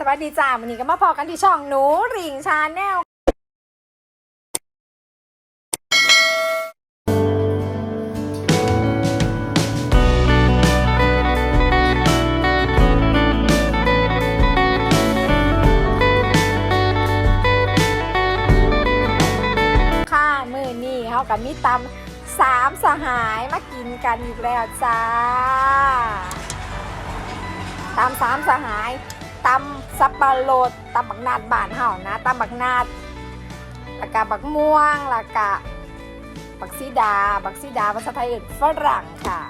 สวัสดีจ้าวันนี้ก็มาพอกันที่ช่องหนูริงชาแนลค่ะมือนี่เขากับมีตำสามสหายมากินกันอีกแล้วจ้าตำสามสหายตำ สับปะรดตำบักนาดบานเห่านะตำบักนาดแล้วก็บักม่วงแล้วก็บักซีดา บักซีดาภาษาไทยเอื่นฝรั่งค่ะ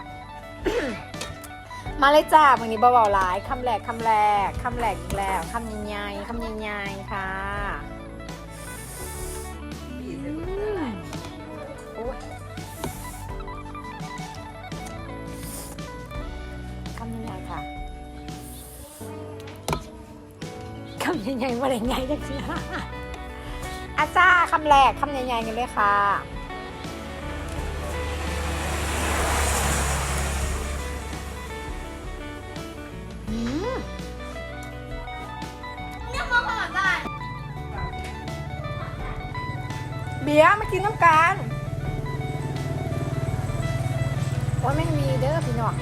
มาเลยจ้าวันนี้เบาๆหลายคำแรกคำแรกคำแรกอีกแล้วคำใหญ่ๆคำใหญ่ๆค่ะ คำใหญ่ๆว่าอะไรใหญ่จังสิอาจ้าคำแรกคำใหญ่ๆกันเลยค่ะ อืมเบียร์มากินน้ำกันโอ้ยไม่มีเด้อพี่น้อง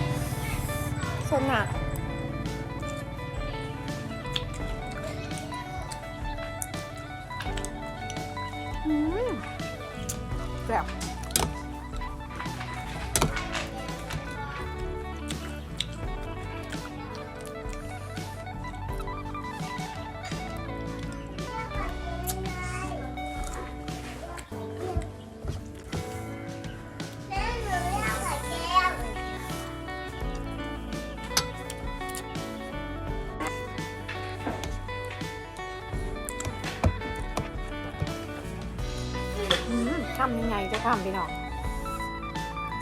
สนอะอื แบบ บอืมทำยังไงจะทำพี่น้อง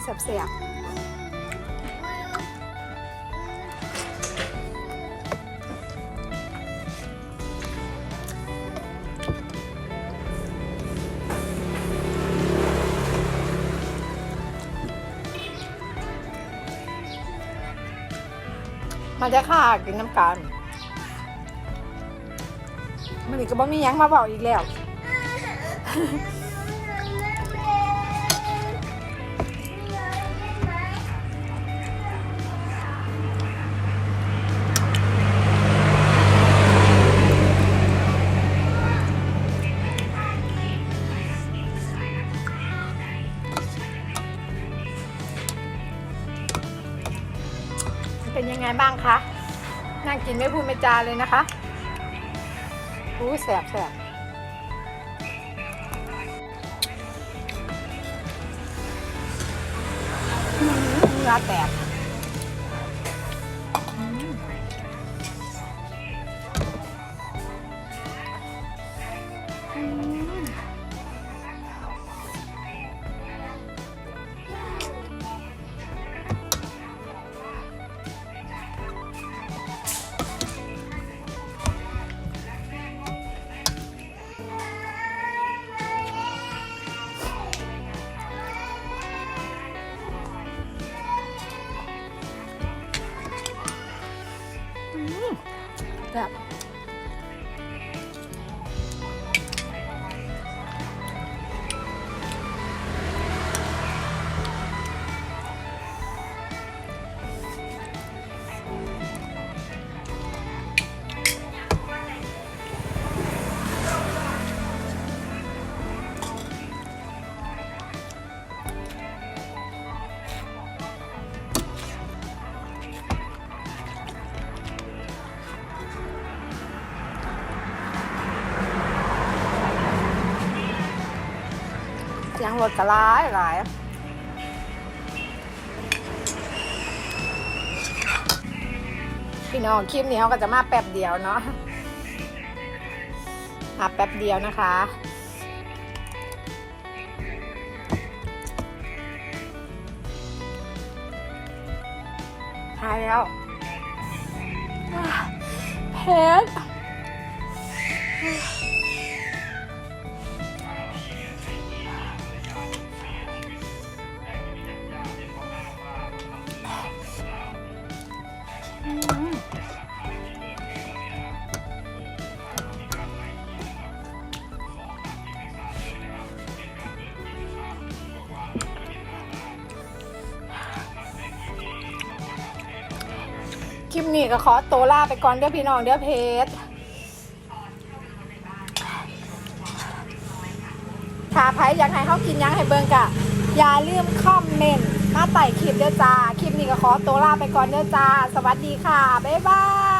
เสียบเสียบมาจะค่ะกินน้ำกันมันอีกก็บ่มียังมาบอกอีกแล้ว เป็นยังไงบ้างคะนั่งกินไม่พูดไม่จาเลยนะคะอู้แสบแสบเนื้อแตก แงรถกระร้ายหลายพี่น้องคลิปนี้เขาก็จะมาแป๊บเดียวเนาะมาแป๊บเดียวนะคะหายแล้วเผ็ด คลิปนี้ก็ขอตัวลาไปก่อนเด้อพี่น้องเด้อเพจถ้าใครอยากให้เขากินหยังให้เบิ่งกะ อย่าลืมคอมเมนต์มาใต่คลิปเด้อจ้า คลิปนี้ก็ขอตัวลาไปก่อนเด้อจ้า สวัสดีค่ะ บ๊ายบาย